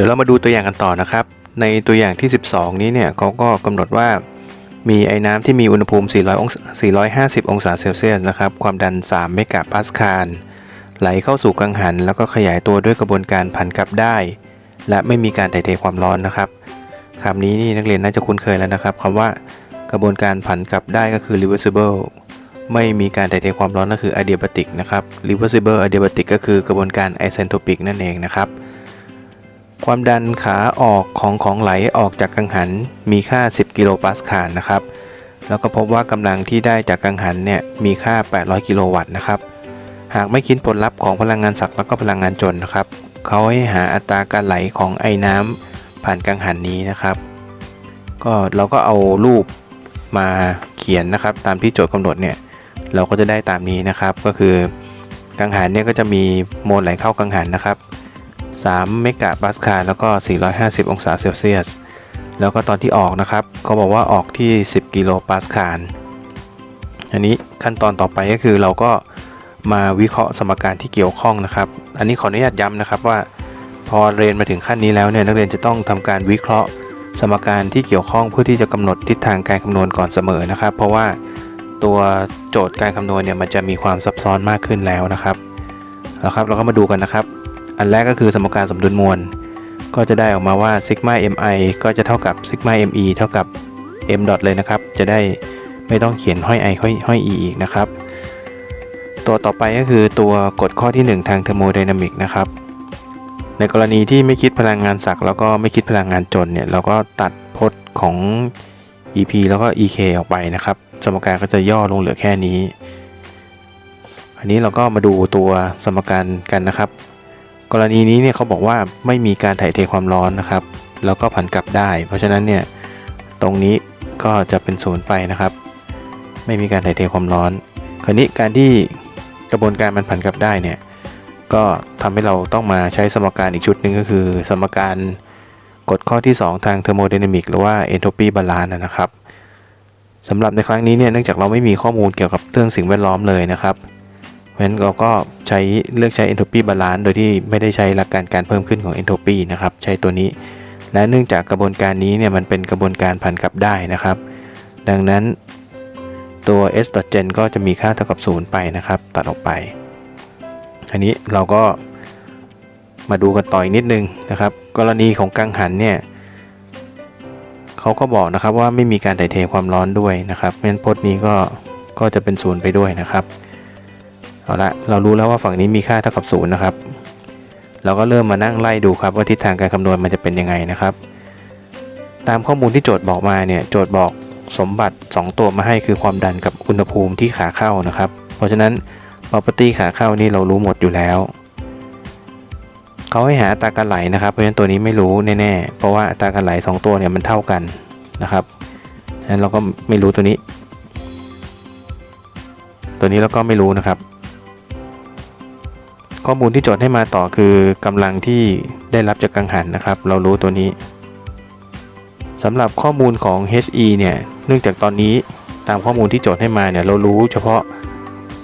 ดี๋ยวเรามาดูตัวอย่างกันต่อนะครับ ในตัวอย่างที่ 12 นี้เนี่ยเขาก็กำหนดว่ามีไอ้น้ำที่มีอุณหภูมิ 400องศา450 องศาเซลเซียสนะครับ ความดัน 3 เมกะปาสคาล ไหลเข้าสู่กังหัน แล้วก็ขยายตัวด้วยกระบวนการผันกลับได้ และไม่มีการถ่ายเทความร้อนนะครับคำนี้นี่นักเรียนน่าจะคุ้นเคยแล้วนะครับคำว่ากระบวนการผันกลับได้ก็คือ reversible ไม่มีการถ่ายเทความร้อนก็คือ adiabatic นะครับ reversible adiabatic ก็คือกระบวนการ isentropic นั่นเองนะครับ ความดันขาออกของของไหลออกจากกังหันมีค่า 10 กิโลปาสคาลนะครับ แล้วก็พบว่ากำลังที่ได้จากกังหันเนี่ยมีค่า 800 กิโลวัตต์นะครับ หากไม่คิดผลลัพธ์ของพลังงานศักดิ์แล้วก็พลังงานจนนะครับเขาให้หาอัตราการไหลของไอ้น้ำผ่านกังหันนี้นะครับ ก็เราก็เอารูปมาเขียนนะครับ ตามที่โจทย์กำหนดเนี่ยเราก็จะได้ตามนี้นะครับ ก็คือกังหันเนี่ยก็จะมีโมลไหลเข้ากังหันนะครับ 3เมกะปาสคาลแล้วก็ 450 องศาเซลเซียส แล้วก็ตอนที่ออกนะครับก็บอกว่าออกที่ 10 กิโลปาสคาล อันนี้ขั้นตอนต่อไปก็คือเราก็มาวิเคราะห์สมการที่เกี่ยวข้องนะครับ อันนี้ขออนุญาตย้ำนะครับว่า พอเรียนมาถึงขั้นนี้แล้วเนี่ยนักเรียนจะต้องทำการวิเคราะห์ สมการที่เกี่ยวข้องเพื่อที่จะกำหนดทิศทางการคำนวณก่อนเสมอนะครับ เพราะว่าตัวโจทย์การคำนวณเนี่ยมันจะมีความซับซ้อนมากขึ้นแล้วนะครับแล้วครับเราก็มาดูกันนะครับ อันแรกก็คือสมการสมดุลมวล ก็จะได้ออกมาว่าซิกมา mi ก็จะเท่ากับซิกมา me เท่ากับ m ดอทเลยนะครับ จะได้ไม่ต้องเขียนห้อย i ห้อยห้อย e อีกนะครับ ตัวต่อไปก็คือตัวกฎข้อที่ 1 ทางเทอร์โมไดนามิกนะครับ ในกรณีที่ไม่คิดพลังงานศักแล้วก็ไม่คิดพลังงานจนเนี่ย เราก็ตัดพจน์ของ EP แล้วก็ EK ออกไปนะครับ สมการก็จะย่อลงเหลือแค่นี้ อันนี้เราก็มาดูตัวสมการกันนะครับ กรณีนี้เนี่ยเขาบอกว่าไม่มีการถ่ายเทความร้อนนะครับ แล้วก็ผันกลับได้ เพราะฉะนั้นเนี่ยตรงนี้ก็จะเป็นศูนย์ไปนะครับ ไม่มีการถ่ายเทความร้อน คราวนี้การที่กระบวนการมันผันกลับได้เนี่ยก็ทำให้เราต้องมาใช้สมการอีกชุดหนึ่งก็คือ สมการกฎข้อที่ 2 ทางเทอร์โมไดนามิกหรือว่าเอนโทรปีบาลานซ์นะครับสำหรับในครั้งนี้เนี่ยเนื่องจากเราไม่มีข้อมูลเกี่ยวกับเรื่องสิ่งแวดล้อมเลยนะครับ ราะฉะนั้นเราก็ใช้เลือกใช้เอนโทรปีบาลานซ์โดยที่ไม่ได้ใช้หลักการการเพิ่มขึ้นของเอนโทรปีนะครับ ใช้ตัวนี้ และเนื่องจากกระบวนการนี้เนี่ยมันเป็นกระบวนการผันกลับได้นะครับ ดังนั้นตัว s ด gen ก็จะมีค่าเท่ากับ 0 ไปนะครับ ตัดออกไปอันนี้เราก็มาดูกันต่ออีกนิดนึงนะครับ กรณีของกังหันเนี่ยเขาก็บอกนะครับว่าไม่มีการถ่ายเทความร้อนด้วยนะครับเพราะฉะนั้นพจน์นี้ก็ก็จะเป็นศูนย์ไปด้วยนะครับ เอาละเรารู้แล้วว่าฝั่งนี้มีค่าเท่ากับศูนย์นะครับ เราก็เริ่มมานั่งไล่ดูครับว่าทิศทางการคำนวณมันจะเป็นยังไงนะครับ ตามข้อมูลที่โจทย์บอกมาเนี่ยโจทย์บอกสมบัติ 2 ตัวมาให้คือความดันกับอุณหภูมิที่ขาเข้านะครับ เพราะฉะนั้น property ขาเข้านี่เรารู้หมดอยู่แล้วเขาให้หาตาการไหลนะครับเพราะฉะนั้นตัวนี้ไม่รู้แน่ๆเพราะว่าตาการไหล 2 ตัวเนี่ยมันเท่ากันนะครับฉะนั้นเราก็ไม่รู้ตัวนี้ ตัวนี้เราก็ไม่รู้นะครับ ข้อมูลที่โจทย์ให้มาต่อคือกำลังที่ได้รับจากกังหันนะครับ เรารู้ตัวนี้สำหรับข้อมูลของ HE เนี่ย เนื่องจากตอนนี้ตามข้อมูลที่โจทย์ให้มาเนี่ย เรารู้เฉพาะ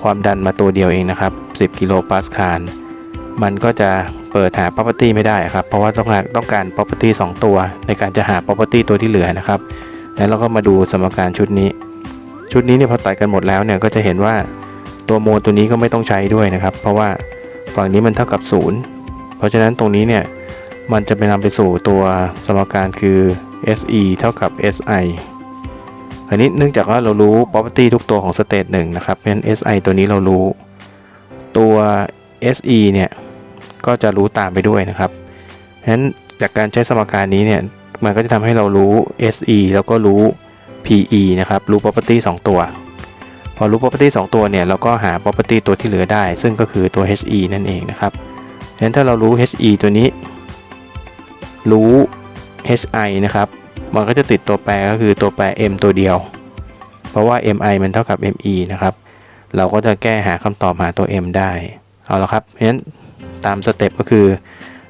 ความดันมาตัวเดียวเองนะครับ 10 กิโลปาสคาล มันก็จะเปิดหา property ไม่ได้ครับ เพราะว่าต้องการต้องการ property 2 ตัว ในการจะหา property ตัวที่เหลือนะครับ แล้วเราก็มาดูสมการชุดนี้ ชุดนี้เนี่ยพอตัดกันหมดแล้วเนี่ย ก็จะเห็นว่าตัวโมลตัวนี้ก็ไม่ต้องใช้ด้วยนะครับ เพราะว่า ฝั่งนี้มันเท่ากับ 0 เพราะฉะนั้นตรงนี้เนี่ยมันจะไปนำไปสู่ตัวสมการคือ SE เท่ากับ SI อันนี้เนื่องจากว่าเรารู้ property ทุกตัวของ state 1นะครับเพราะฉะนั้น SI ตัวนี้เรารู้ ตัว SE เนี่ยก็จะรู้ตามไปด้วยนะครับฉะนั้นจากการใช้สมการนี้เนี่ยมันก็จะทำให้เรารู้ SE แล้วก็รู้ PE นะครับรู้ property 2 ตัว พอรู้ property 2 ตัวเนี่ยเราก็หา property ตัวที่เหลือได้ ซึ่งก็คือตัว HE นั่นเองนะครับฉะนั้นถ้าเรารู้ HE ตัวนี้ รู้ HI นะครับ มันก็จะติดตัวแปรก็คือตัวแปร m ตัวเดียว เพราะว่า mi มันเท่ากับ me นะครับ เราก็จะแก้หาคำตอบหาตัว m ได้ เอาละครับเพราะฉะนั้นตามสเต็ปก็คือ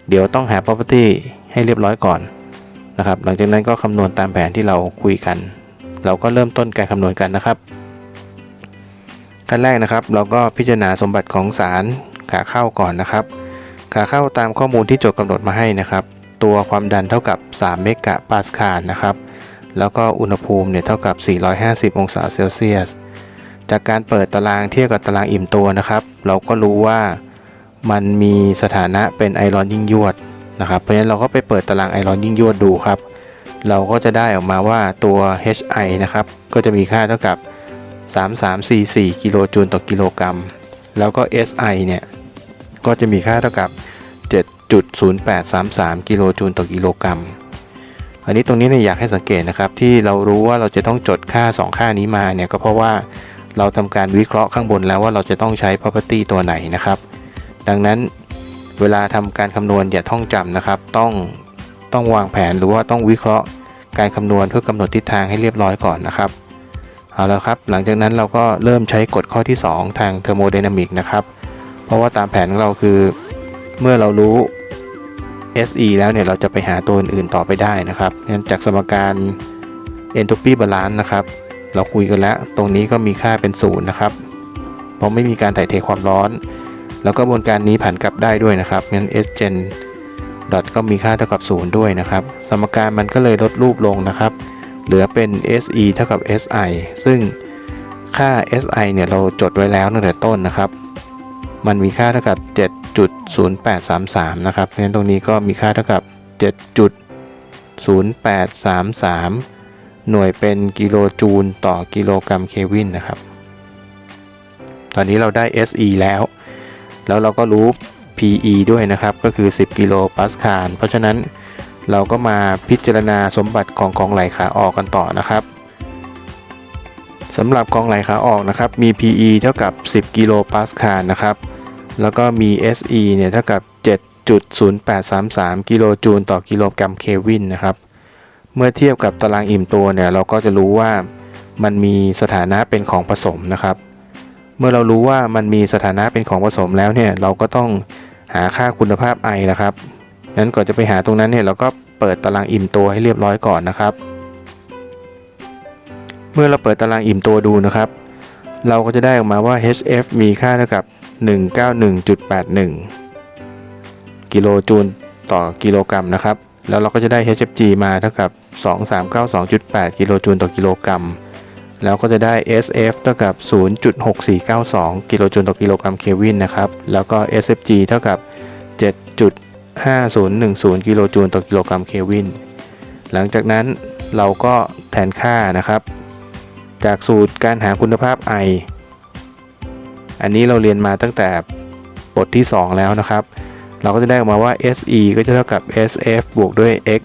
เดี๋ยวต้องหา property ให้เรียบร้อยก่อนนะครับ หลังจากนั้นก็คำนวณตามแผนที่เราคุยกัน เราก็เริ่มต้นการคำนวณกันนะครับ ขั้นแรกนะครับ เราก็พิจารณาสมบัติของสารขาเข้าก่อนนะครับ ขาเข้าตามข้อมูลที่โจทย์กำหนดมาให้นะครับตตัวความดันเท่ากับ 3 เมกะปาสคาลนะครับ แล้วก็อุณหภูมิเนี่ยเท่ากับ 450 องศาเซลเซียส จากการเปิดตารางเทียบกับตารางอิ่มตัวนะครับ เราก็รู้ว่ามันมีสถานะเป็นไอรอนยิ่งยวดนะครับ เพราะฉะนั้นเราก็ไปเปิดตารางไอรอนยิ่งยวดดูครับ เราก็จะได้ออกมาว่าตัว HI นะครับ ก็จะมีค่าเท่ากับ 3344 กิโลจูลต่อกิโลกรัม แล้วก็ SI เนี่ย ก็จะมีค่าเท่ากับ 7.0833 กิโลจูลต่อกิโลกรัม อันนี้ตรงนี้เนี่ยอยากให้สังเกตนะครับ ที่เรารู้ว่าเราจะต้องจดค่า 2 ค่านี้มาเนี่ยก็เพราะว่าเราทำการวิเคราะห์ข้างบนแล้วว่าเราจะต้องใช้ property ตัวไหนนะครับ ดังนั้นเวลาทำการคำนวณอย่าท่องจำนะครับ ต้องต้องวางแผนหรือว่าต้องวิเคราะห์การคำนวณเพื่อกำหนดทิศทางให้เรียบร้อยก่อนนะครับ เอาละครับ หลังจากนั้นเราก็เริ่มใช้กฎข้อที่ 2 ทางเทอร์โมไดนามิกนะครับ เพราะว่าตามแผนของเราคือเมื่อเรารู้ SE แล้วเนี่ยเราจะไปหาตัวอื่นๆต่อไปได้นะครับงั้นจากสมการ entropy balance นะครับ เราคุยกันแล้ว ตรงนี้ก็มีค่าเป็นศูนย์นะครับ เพราะไม่มีการถ่ายเทความร้อน แล้วก็บนการนี้ผันกลับได้ด้วยนะครับ งั้น S gen dot ก็มีค่าเท่ากับ 0 ด้วยนะครับ สมการมันก็เลยลดรูปลงนะครับ เหลือเป็น SE เท่ากับ SI ซึ่งค่า SI เนี่ยเราจดไว้แล้วตั้งแต่ต้นนะครับ มันมีค่าเท่ากับ 7.0833 นะครับเพราะฉะนั้นตรงนี้ก็มีค่าเท่ากับ 7.0833 หน่วยเป็นกิโลจูลต่อกิโลกรัมเคลวินนะครับ ตอนนี้เราได้ SE แล้ว แล้วเราก็รู้ PE ด้วยนะครับ ก็คือ 10 กิโลปาสคาล เพราะฉะนั้น เราก็มาพิจารณาสมบัติของกองไหลขาออกกันต่อนะครับสำหรับกองไหลขาออกนะครับ มี PE เท่ากับ 10 กิโลปาสคาลนะครับ แล้วก็มี SE เนี่ยเท่ากับ 7.0833 กิโลจูลต่อกิโลกรัมเควินนะครับ เมื่อเทียบกับตารางอิ่มตัวเนี่ยเราก็จะรู้ว่ามันมีสถานะเป็นของผสมนะครับ เมื่อเรารู้ว่ามันมีสถานะเป็นของผสมแล้วเนี่ยเราก็ต้องหาค่าคุณภาพไอนะครับ นั้นก่อนจะไปหาตรงนั้นเนี่ยเราก็เปิดตารางอิ่มตัวให้เรียบร้อยก่อนนะครับ เมื่อเราเปิดตารางอิ่มตัวดูนะครับ เราก็จะได้ออกมาว่า HF มีค่าเท่ากับ 191.81 กิโลจูลต่อกิโลกรัมนะครับ แล้วเราก็จะได้ HFG มาเท่ากับ 2392.8 กิโลจูลต่อกิโลกรัม แล้วก็จะได้ SF เท่ากับ 0.6492 กิโลจูลต่อกิโลกรัมเคลวินนะครับ แล้วก็ SFG เท่ากับ 5010 กิโลจูลต่อกิโลกรัมเคลวิน หลังจากนั้นเราก็แทนค่านะครับ จากสูตรการหาคุณภาพไอ อันนี้เราเรียนมาตั้งแต่บทที่ 2 แล้วนะครับ เราก็จะได้ออกมาว่า SE ก็จะเท่ากับ SF บวกด้วย X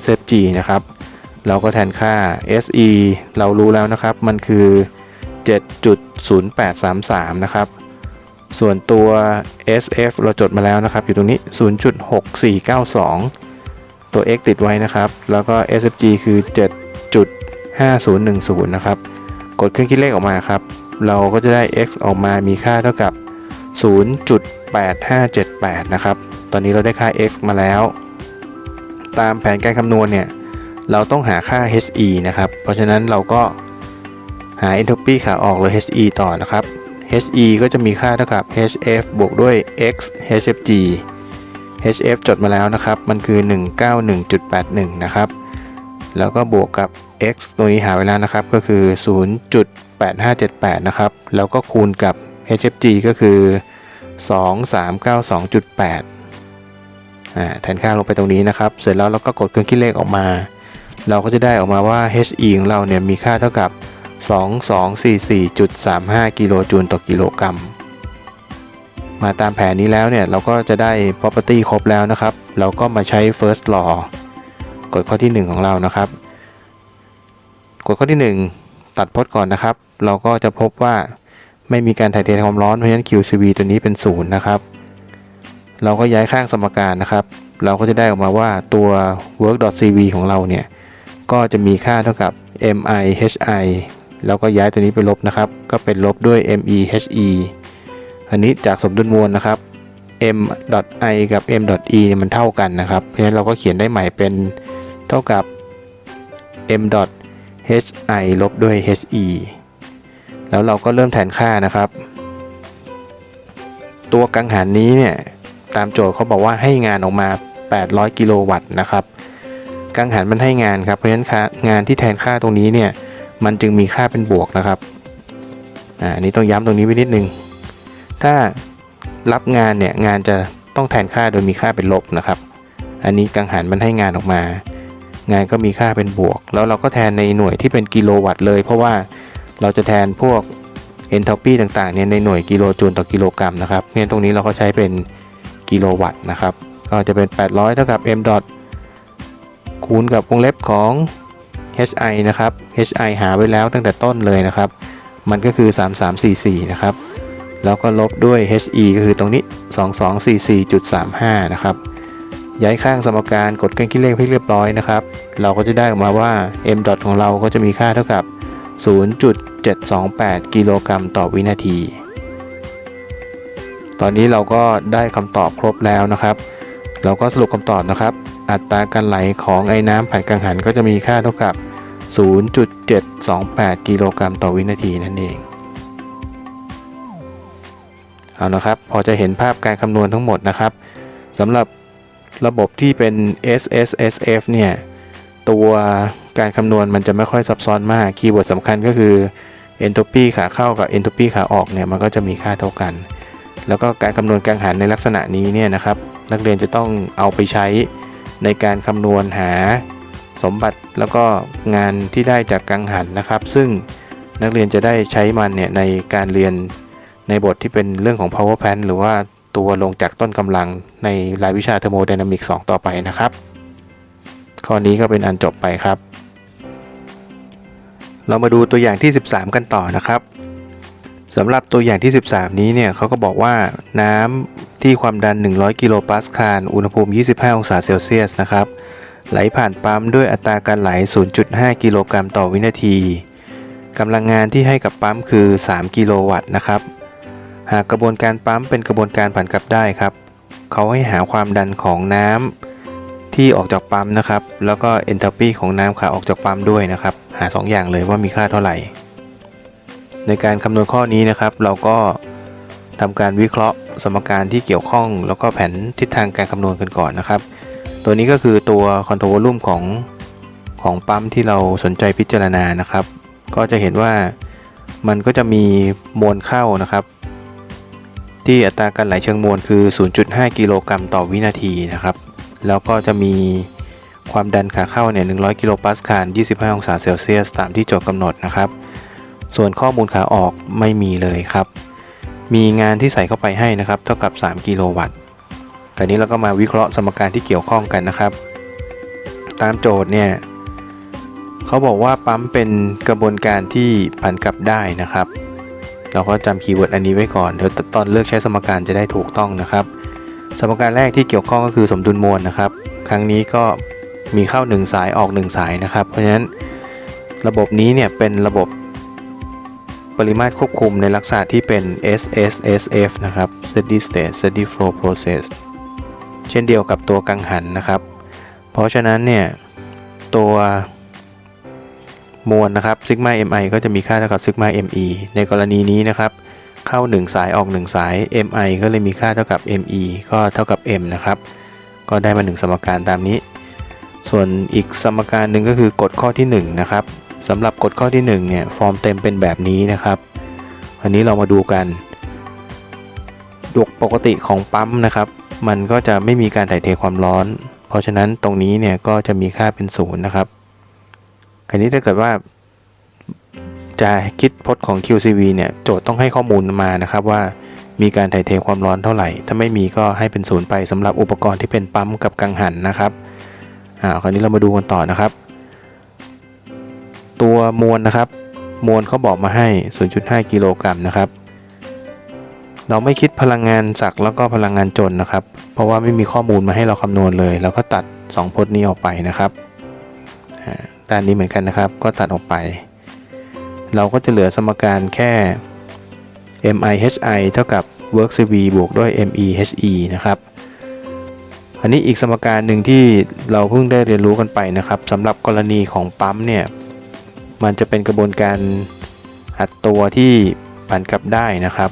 SFG นะครับ เราก็แทนค่า SE เรารู้แล้วนะครับ มันคือ 7.0833 นะครับ ส่วนตัว SF เราจดมาแล้วนะครับ อยู่ตรงนี้ 0.6492 ตัว X ติดไว้นะครับ แล้วก็ SFG คือ 7.5010 นะครับ กดเครื่องคิดเลขออกมาครับ เราก็จะได้ x ออกมามีค่าเท่ากับ 0.8578 นะครับ ตอนนี้เราได้ค่า x มาแล้ว ตามแผนการคำนวณเนี่ย เราต้องหาค่า he นะครับ เพราะฉะนั้นเราก็หา entropy ขาออกหรือ he ต่อนะครับ he ก็จะมีค่าเท่ากับ hf บวกด้วย x hfg hf จดมาแล้วนะครับ มันคือ 191.81 นะครับ แล้วก็บวกกับ x ตัวนี้หาไว้แล้วนะครับ ก็คือ 0.8578 นะครับ แล้วก็คูณกับ hfg ก็คือ 2392.8อ่าแทนค่าลงไปตรงนี้นะครับ เสร็จแล้วเราก็กดเครื่องคิดเลขออกมา เราก็จะได้ออกมาว่า he ของเราเนี่ยมีค่าเท่ากับ 2244.35 กิโลจูลต่อกิโลกรัม มาตามแผนนี้แล้วเนี่ย เราก็จะได้ property ครบแล้วนะครับ เราก็มาใช้ first law กฎข้อที่ 1 ของเรานะครับ กฎข้อที่ 1 ตัดพจน์ก่อนนะครับ เราก็จะพบว่าไม่มีการถ่ายเทความร้อน เพราะฉะนั้น QCV ตัวนี้เป็น0นะครับ เราก็ย้ายข้างสมการนะครับ เราก็จะได้ออกมาว่าตัว work.cv ของเราเนี่ย ก็จะมีค่าเท่ากับ mihi แล้วก็ย้ายตัวนี้ไปลบนะครับ ก็เป็นลบด้วย mehe อันนี้จากสมดุลมวลนะครับ m.i กับ m.e มันเท่ากันนะครับ เพราะฉะนั้นเราก็เขียนได้ใหม่เป็นเท่ากับ m.hi ลบด้วย he แล้วเราก็เริ่มแทนค่านะครับ ตัวกังหันนี้เนี่ยตามโจทย์เขาบอกว่าให้งานออกมา 800 กิโลวัตต์นะครับ กังหันมันให้งานครับ เพราะฉะนั้นงานที่แทนค่าตรงนี้เนี่ย มันจึงมีค่าเป็นบวกนะครับอ่านี้ต้องย้ำตรงนี้ไว้นิดนึง ถ้ารับงานเนี่ยงานจะต้องแทนค่าโดยมีค่าเป็นลบนะครับ อันนี้กังหันมันให้งานออกมา งานก็มีค่าเป็นบวก แล้วเราก็แทนในหน่วยที่เป็นกิโลวัตต์เลย เพราะว่าเราจะแทนพวก enthalpy ต่างๆเนี่ยในหน่วยกิโลจูลต่อกิโลกรัมนะครับเนี่ยตรงนี้เราก็ใช้เป็นกิโลวัตต์นะครับ ก็จะเป็น 800 เท่ากับ m คูณกับวงเล็บของ hi นะครับ hi หาไว้แล้วตั้งแต่ต้นเลยนะครับ มันก็คือ 3344 นะครับ แล้วก็ลบด้วย he ก็คือตรงนี้ 2244.35 นะครับ ย้ายข้างสมการกดเครื่องคิดเลขให้เรียบร้อยนะครับ เราก็จะได้ออกมาว่า m ของเราก็จะมีค่าเท่ากับ 0.728 กิโลกรัมต่อวินาที ตอนนี้เราก็ได้คำตอบครบแล้วนะครับ เราก็สรุปคำตอบนะครับ อัตราการไหลของไอ้น้ำผ่านกังหันก็จะมีค่าเท่ากับ 0.728 กิโลกรัมต่อวินาทีนั่นเอง เอานะครับ พอจะเห็นภาพการคำนวณทั้งหมดนะครับสำหรับระบบที่เป็น SSSF เนี่ย ตัวการคำนวณมันจะไม่ค่อยซับซ้อนมาก คีย์เวิร์ดสำคัญก็คือ entropy ขาเข้ากับ entropy ขาออกเนี่ย มันก็จะมีค่าเท่ากัน แล้วก็การคำนวณกังหันในลักษณะนี้เนี่ยนะครับ นักเรียนจะต้องเอาไปใช้ ในการคำนวณหาสมบัติแล้วก็งานที่ได้จากกังหันนะครับ ซึ่งนักเรียนจะได้ใช้มันเนี่ยในการเรียนในบทที่เป็นเรื่องของ power plant หรือว่าตัวลงจากต้นกำลังในรายวิชา thermodynamics 2ต่อไปนะครับ ข้อนี้ก็เป็นอันจบไปครับ เรามาดูตัวอย่างที่ 13 กันต่อนะครับสำหรับตัวอย่างที่ 13 นี้เนี่ยเขาก็บอกว่าน้ำ ที่ความดัน 100 กิโลปาสคาล อุณหภูมิ 25 องศาเซลเซียสนะครับ ไหลผ่านปั๊มด้วยอัตราการไหล 0.5 กิโลกรัมต่อวินาที กำลังงานที่ให้กับปั๊มคือ 3 กิโลวัตต์นะครับ หากกระบวนการปั๊มเป็นกระบวนการผ่านกลับได้ครับ เขาให้หาความดันของน้ำที่ออกจากปั๊มนะครับ แล้วก็ enthalpy ของน้ำขาออกจากปั๊มด้วยนะครับ หา 2 อย่างเลยว่ามีค่าเท่าไหร่ ในการคำนวณข้อนี้นะครับ เราก็ ทำการวิเคราะห์สมการที่เกี่ยวข้อง แล้วก็แผนทิศทางการคำนวณกันก่อนนะครับ ตัวนี้ก็คือตัว control volume ของของปั๊มที่เราสนใจพิจารณานะครับ ก็จะเห็นว่ามันก็จะมีมวลเข้านะครับ ที่อัตราการไหลเชิงมวลคือ 0.5 กิโลกรัมต่อวินาทีนะครับ แล้วก็จะมีความดันขาเข้าเนี่ย 100 กิโลปาสคาล 25 องศาเซลเซียส ตามที่โจทย์กำหนดนะครับ ส่วนข้อมูลขาออกไม่มีเลยครับ มีงานที่ใส่เข้าไปให้นะครับ เท่ากับ 3 กิโลวัตต์คราวนี้เราก็มาวิเคราะห์สมการที่เกี่ยวข้องกันนะครับ ตามโจทย์เนี่ยเขาบอกว่าปั๊มเป็นกระบวนการที่ผันกลับได้นะครับ เราก็จำคีย์เวิร์ดอันนี้ไว้ก่อนเดี๋ยวตอนเลือกใช้สมการจะได้ถูกต้องนะครับ สมการแรกที่เกี่ยวข้องก็คือสมดุลมวลนะครับ ครั้งนี้ก็มีเข้า 1 สายออก 1 สายนะครับ เพราะฉะนั้นระบบนี้เนี่ยเป็นระบบ ปริมาตรควบคุมในลักษณะที่เป็น SSSF นะครับ Steady State Steady Flow Process เช่นเดียวกับตัวกังหันนะครับ เพราะฉะนั้นเนี่ยตัวมวลนะครับซิกมา mi ก็จะมีค่าเท่ากับซิกมา me ในกรณีนี้นะครับ เข้า 1 สายออก 1 สาย mi ก็เลยมีค่าเท่ากับ me ก็เท่ากับ m นะครับ ก็ได้มา 1 สมการตามนี้ ส่วนอีกสมการหนึ่งก็คือกฎข้อที่ 1 นะครับ สำหรับกฎข้อที่1เนี่ยฟอร์มเต็มเป็นแบบนี้นะครับ อันนี้เรามาดูกันดกปกติของปั๊มนะครับ มันก็จะไม่มีการถ่ายเทความร้อน เพราะฉะนั้นตรงนี้เนี่ยก็จะมีค่าเป็นศูนย์นะครับ อันนี้ถ้าเกิดว่าจะคิดพจน์ของ QCV เนี่ยโจทย์ต้องให้ข้อมูลมานะครับว่ามีการถ่ายเทความร้อนเท่าไหร่ ถ้าไม่มีก็ให้เป็นศูนย์ไปสำหรับอุปกรณ์ที่เป็นปั๊มกับกังหันนะครับ อ่า คราวนี้เรามาดูกันต่อนะครับ ตัวมวลนะครับ มวลเขาบอกมาให้ 0.5 กิโลกรัมนะครับ เราไม่คิดพลังงานสักแล้วก็พลังงานจนนะครับ เพราะว่าไม่มีข้อมูลมาให้เราคำนวณเลยแล้วก็ตัด 2พจน์นี้ออกไปนะครับด้านนี้เหมือนกันนะครับ ก็ตัดออกไป เราก็จะเหลือสมการแค่ mihi เท่ากับ work cv บวกด้วย mehe นะครับ อันนี้อีกสมการหนึ่งที่เราเพิ่งได้เรียนรู้กันไปนะครับสำหรับกรณีของปั๊มเนี่ย มันจะเป็นกระบวนการอัดตัวที่ผันกลับได้นะครับ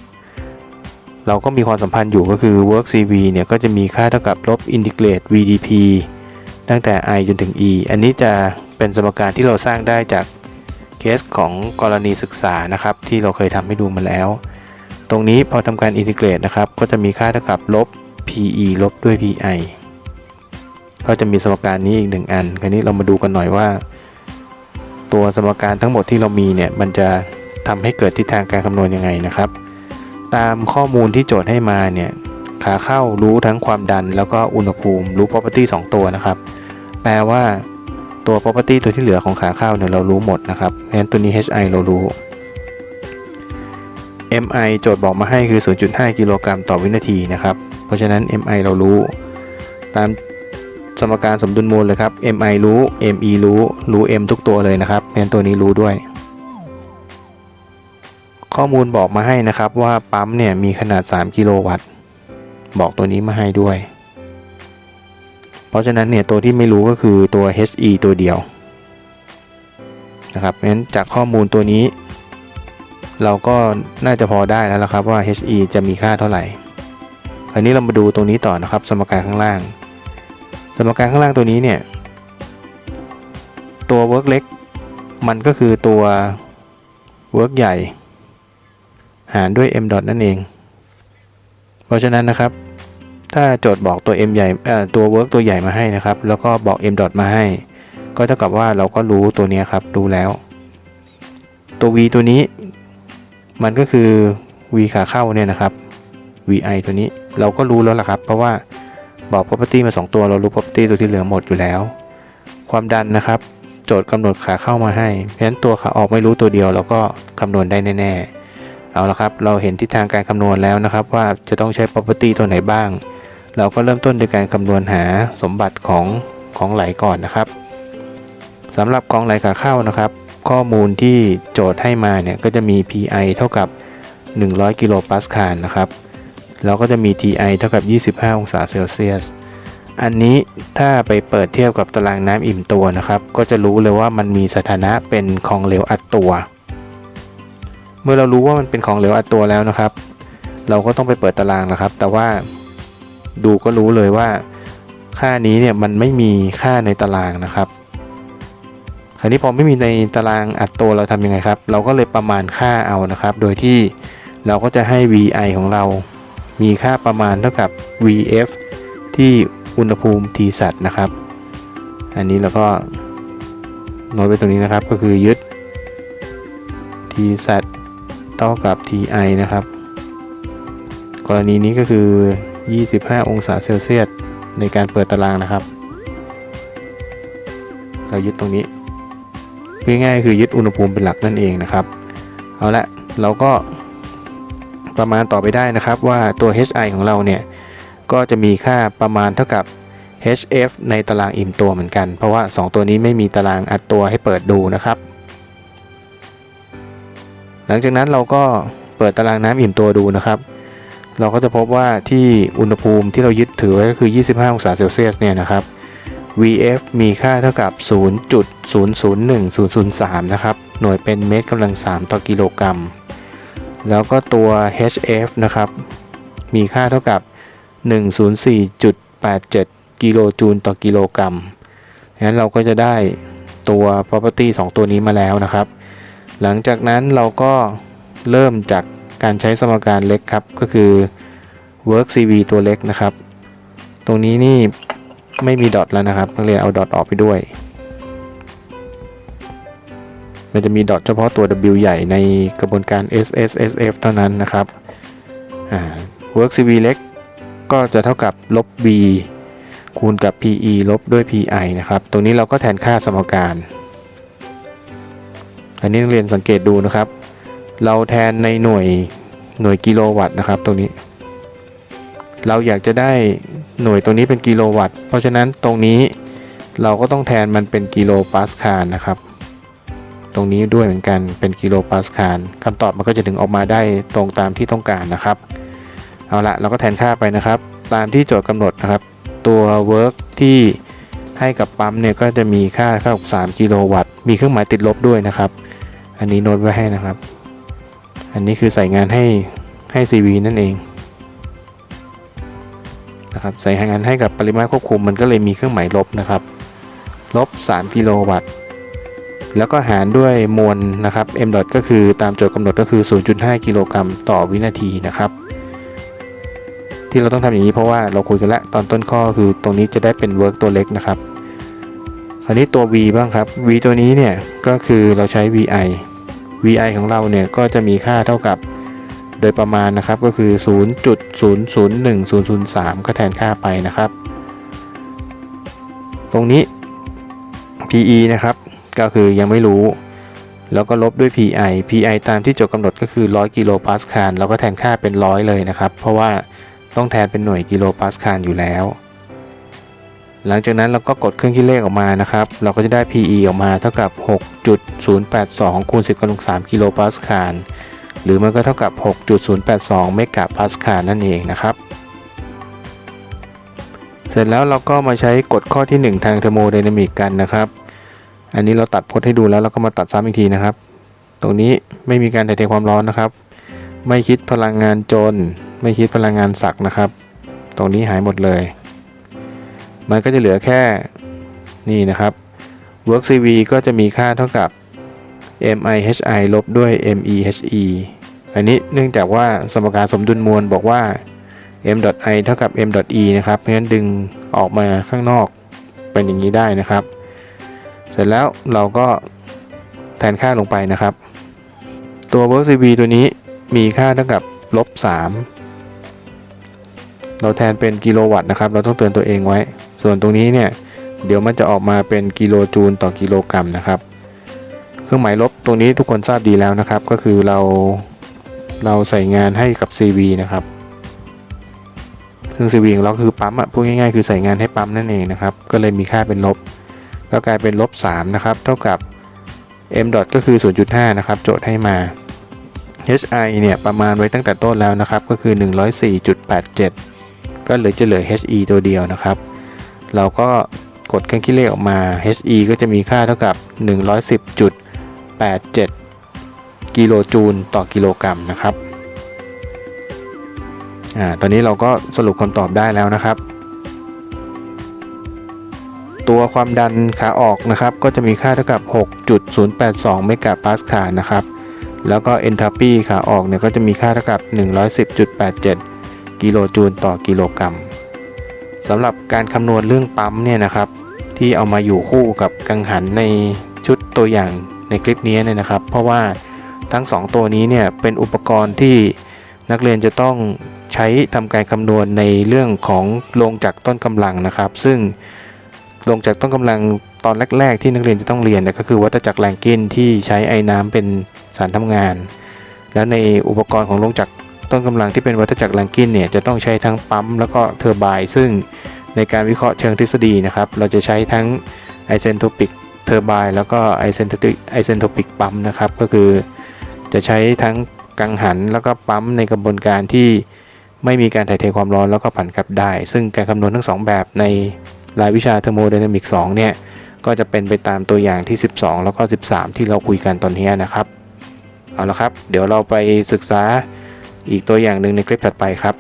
เราก็มีความสัมพันธ์อยู่ก็คือ work CV เนี่ยก็จะมีค่าเท่ากับลบ integrate VDP ตั้งแต่ i จนถึง e อันนี้จะเป็นสมการที่เราสร้างได้จากเคสของกรณีศึกษานะครับ ที่เราเคยทำให้ดูมาแล้ว ตรงนี้พอทำการ integrate นะครับ ก็จะมีค่าเท่ากับลบ PE ลบด้วย PI ก็จะมีสมการนี้อีกหนึ่งอัน คราวนี้เรามาดูกันหน่อยว่า ตัวสมการทั้งหมดที่เรามีเนี่ยมันจะทำให้เกิดทิศทางการคำนวณยังไงนะครับ ตามข้อมูลที่โจทย์ให้มาเนี่ยขาเข้ารู้ทั้งความดัน แล้วก็อุณหภูมิรู้ property 2 ตัวนะครับ แปลว่าตัว property ตัวที่เหลือของขาเข้าเนี่ยเรารู้หมดนะครับเพราะฉะนั้นตัวนี้ HI เรารู้ MI โจทย์บอกมาให้คือ 0.5 กิโลกรัมต่อวินาทีนะครับ เพราะฉะนั้น MI เรารู้ ตามสมการสมดุลมูลเลยครับ MI รู้ ME รู้ รู้ M ทุกตัวเลยนะครับ เน้นตัวนี้รู้ด้วย ข้อมูลบอกมาให้นะครับว่าปั๊มเนี่ยมีขนาด 3 กิโลวัตต์ บอกตัวนี้มาให้ด้วย เพราะฉะนั้นเนี่ยตัวที่ไม่รู้ก็คือตัว HE ตัวเดียวนะครับงั้นจากข้อมูลตัวนี้ เราก็น่าจะพอได้แล้วละครับว่า HE จะมีค่าเท่าไหร่คราวนี้เรามาดูตรงนี้ต่อนะครับ สมการข้างล่าง สมการข้างล่างตัวนี้เนี่ย ตัว work เล็ก มันก็คือตัว work ใหญ่ หารด้วย m dot นั่นเอง เพราะฉะนั้นนะครับ ถ้าโจทย์บอกตัว m ใหญ่ตัว work ตัวใหญ่มาให้นะครับ แล้วก็บอก m dot มาให้ ก็เท่ากับว่าเราก็รู้ตัวนี้ครับรู้แล้ว ตัว v ตัวนี้ มันก็คือ v ขาเข้าเนี่ยนะครับ vi ตัวนี้เราก็รู้แล้วล่ะครับ เพราะว่าบอก property มา 2 ตัวเรารู้ property ตัวที่เหลือหมดอยู่แล้ว ความดันนะครับ จทย์กำหนดขาเข้ามาให้ เพราะฉะนั้นตัวขาออกไม่รู้ตัวเดียวเราก็คำนวณได้แน่ๆ เอาละครับ เราเห็นทิศทางการคำนวณแล้วนะครับ ว่าจะต้องใช้ property ตัวไหนบ้าง เราก็เริ่มต้นโดยการคำนวณหาสมบัติของของไหลก่อนนะครับสำหรับของไหลขาเข้านะครับ ข้อมูลที่โจทย์ให้มาเนี่ยก็จะมี pi เท่ากับ 100 กิโลปาสคาลนะครับแล้วก็จะมี ti เท่ากับ 25 องศาเซลเซียส อันนี้ถ้าไปเปิดเทียบกับตารางน้ำอิ่มตัวนะครับ ก็จะรู้เลยว่ามันมีสถานะเป็นของเหลวอัดตัว เมื่อเรารู้ว่ามันเป็นของเหลวอัดตัวแล้วนะครับ เราก็ต้องไปเปิดตารางนะครับ แต่ว่าดูก็รู้เลยว่า ค่านี้เนี่ยมันไม่มีค่าในตารางนะครับคราวนี้พอไม่มีในตารางอัดตัวเราทำยังไงครับ เราก็เลยประมาณค่าเอานะครับ โดยที่เราก็จะให้ vi ของเรา มีค่าประมาณเท่ากับ vf ที่ อุณหภูมิ t สัตนะครับ อันนี้เราก็โน้ตไว้ตรงนี้นะครับก็คือยึด t สัตเท่ากับ ti นะครับ กรณีนี้ก็คือ 25 องศาเซลเซียสในการเปิดตารางนะครับ เรายึดตรงนี้ง่ายๆคือยึดอุณหภูมิเป็นหลักนั่นเองนะครับ เอาละเราก็ประมาณต่อไปได้นะครับว่าตัว HI ของเราเนี่ย ก็จะมีค่าประมาณเท่ากับ HF ในตารางอิ่มตัวเหมือนกัน เพราะว่า 2 ตัวนี้ไม่มีตารางอัดตัวให้เปิดดูนะครับ หลังจากนั้นเราก็เปิดตารางน้ำอิ่มตัวดูนะครับ เราก็จะพบว่าที่อุณหภูมิที่เรายึดถือไว้ก็คือ 25 องศาเซลเซียสเนี่ยนะครับ VF มีค่าเท่ากับ 0.001003 นะครับ หน่วยเป็นเมตรกำลัง 3 ต่อกิโลกรัม แล้วก็ตัว HF นะครับ มีค่าเท่ากับ 104.87 กิโลจูลต่อกิโลกรัมงั้นเราก็จะได้ตัว property 2 ตัวนี้มาแล้วนะครับ หลังจากนั้นเราก็เริ่มจากการใช้สมการเล็กครับ ก็คือ work CV ตัวเล็กนะครับ ตรงนี้นี่ไม่มีดอทแล้วนะครับนักเรียนเอาดอทออกไปด้วย มันจะมีดอทเฉพาะตัว W ใหญ่ในกระบวนการ SSSF เท่านั้นนะครับ work CV เล็ก ก็จะเท่ากับลบ B คูณกับ PE ลบด้วย PI นะครับ ตรงนี้เราก็แทนค่าสมการ อันนี้นักเรียนสังเกตดูนะครับ เราแทนในหน่วยหน่วยกิโลวัตต์นะครับ ตรงนี้ เราอยากจะได้หน่วยตรงนี้เป็นกิโลวัตต์ เพราะฉะนั้นตรงนี้เราก็ต้องแทนมันเป็นกิโลปาสคาลนะครับ ตรงนี้ด้วยเหมือนกันเป็นกิโลปาสคาลคำตอบมันก็จะถึงออกมาได้ตรงตามที่ต้องการนะครับ เอาละเราก็แทนค่าไปนะครับ ตามที่โจทย์กำหนดนะครับ ตัว work ที่ให้กับปั๊มเนี่ยก็จะมีค่าเท่ากับ3กิโลวัตต์ มีเครื่องหมายติดลบด้วยนะครับ อันนี้โน้ตไว้ให้นะครับ อันนี้คือใส่งานให้ให้ CV นั่นเองนะครับใส่งานให้กับปริมาตรควบคุมมันก็เลยมีเครื่องหมายลบนะครับ ลบ 3 กิโลวัตต์ แล้วก็หารด้วยมวลนะครับ m ก็คือตามโจทย์กำหนดก็คือ 0.5 กิโลกรัมต่อวินาทีนะครับ ที่เราต้องทำอย่างนี้เพราะว่าเราคุยกันแล้วตอนต้นข้อคือตรงนี้จะได้เป็นเวิร์กตัวเล็กนะครับ คราวนี้ตัว v บ้างครับ v ตัวนี้เนี่ยก็คือเราใช้ vi vi ของเราเนี่ยก็จะมีค่าเท่ากับโดยประมาณนะครับก็คือ 0.001003 ก็แทนค่าไปนะครับ ตรงนี้ PE นะครับ ก็คือยังไม่รู้ แล้วก็ลบด้วย PI PI ตามที่โจทย์กำหนดก็คือ 100 กิโลปาสคาลเราก็แทนค่าเป็น 100 เลยนะครับ เพราะว่า ต้องแทนเป็นหน่วยกิโลปาสคาลอยู่แล้ว หลังจากนั้นเราก็กดเครื่องคิดเลขออกมานะครับ เราก็จะได้ PE ออกมาเท่ากับ 6.082คูณ10กำลัง3กิโลปาสคาลหรือมันก็เท่ากับ 6.082 เมกะปาสคาลนั่นเองนะครับ เสร็จแล้วเราก็มาใช้กฎข้อที่ 1 ทางเทอร์โมไดนามิกกันนะครับ อันนี้เราตัดพจน์ให้ดูแล้วเราก็มาตัดซ้ำอีกทีนะครับ ตรงนี้ไม่มีการถ่ายเทความร้อนนะครับ ไม่คิดพลังงานจน ไม่คิดพลังงานสักนะครับ ตรงนี้หายหมดเลย มันก็จะเหลือแค่นี่นะครับ work cv ก็จะมีค่าเท่ากับ mihi ลบด้วย mehe อันนี้เนื่องจากว่าสมการสมดุลมวลบอกว่า m.i เท่ากับ m.e นะครับ เพราะฉะนั้นดึงออกมาข้างนอกเป็นอย่างนี้ได้นะครับ เสร็จแล้วเราก็แทนค่าลงไปนะครับ ตัว work cv ตัวนี้มีค่าเท่ากับลบ3 เราแทนเป็นกิโลวัตต์นะครับ เราต้องเตือนตัวเองไว้ ส่วนตรงนี้เนี่ย เดี๋ยวมันจะออกมาเป็นกิโลจูลต่อกิโลกรัมนะครับ เครื่องหมายลบตรงนี้ทุกคนทราบดีแล้วนะครับ ก็คือเราเราใส่งานให้กับ CV นะครับเครื่อง CV ของเราคือปั๊มอะพูดง่ายๆคือใส่งานให้ปั๊มนั่นเองนะครับ ก็เลยมีค่าเป็นลบ แล้วกลายเป็นลบ3นะครับ เท่ากับ m ดอทก็คือ 0.5 นะครับ โจทย์ให้มา hi เนี่ย ประมาณไว้ตั้งแต่ต้นแล้วนะครับ ก็คือ 104.87 ก็เหลือจะเหลือ he ตัวเดียวนะครับ เราก็กดเครื่องคิดเลขออกมา he ก็จะมีค่าเท่ากับ 110.87 กิโลจูลต่อกิโลกรัมนะครับอ่าตอนนี้เราก็สรุปคำตอบได้แล้วนะครับ ตัวความดันขาออกนะครับก็จะมีค่าเท่ากับ 6.082 เมกะปาสคาลนะครับ แล้วก็ enthalpy ขาออกเนี่ยก็จะมีค่าเท่ากับ 110.87 กิโลจูลต่อกิโลกรัมสำหรับการคำนวณเรื่องปั๊มเนี่ยนะครับ ที่เอามาอยู่คู่กับกังหันในชุดตัวอย่างในคลิปนี้เนี่ยนะครับ เพราะว่าทั้ง 2 ตัวนี้เนี่ยเป็นอุปกรณ์ที่นักเรียนจะต้องใช้ทำการคำนวณในเรื่องของลงจากต้นกำลังนะครับ ซึ่งลงจากต้นกำลังตอนแรก ๆ ที่นักเรียนจะต้องเรียนเนี่ยก็คือวัฏจักรแรงกินที่ใช้ไอ้น้ำเป็นสารทำงาน แล้วในอุปกรณ์ของลงจาก ต้นกำลังที่เป็นวัฏจักรแรงกินเนี่ยจะต้องใช้ทั้งปั๊มแล้วก็เทอร์ไบน์ซึ่งในการวิเคราะห์เชิงทฤษฎีนะครับ เราจะใช้ทั้งไอเซนโทปิกเทอร์ไบน์แล้วก็ไอเซนโทปิกไอเซนโทปิกปั๊มนะครับ ก็คือจะใช้ทั้งกังหันแล้วก็ปั๊มในกระบวนการที่ไม่มีการถ่ายเทความร้อนแล้วก็ผันกลับได้ ซึ่งการคำนวณทั้งสองแบบในรายวิชาเทอร์โมไดนามิก2เนี่ย ก็จะเป็นไปตามตัวอย่างที่ 12 แล้วก็ 13 ที่เราคุยกันตอนนี้นะครับ เอาละครับ เดี๋ยวเราไปศึกษา อีกตัวอย่างหนึ่งในคลิปถัดไปครับ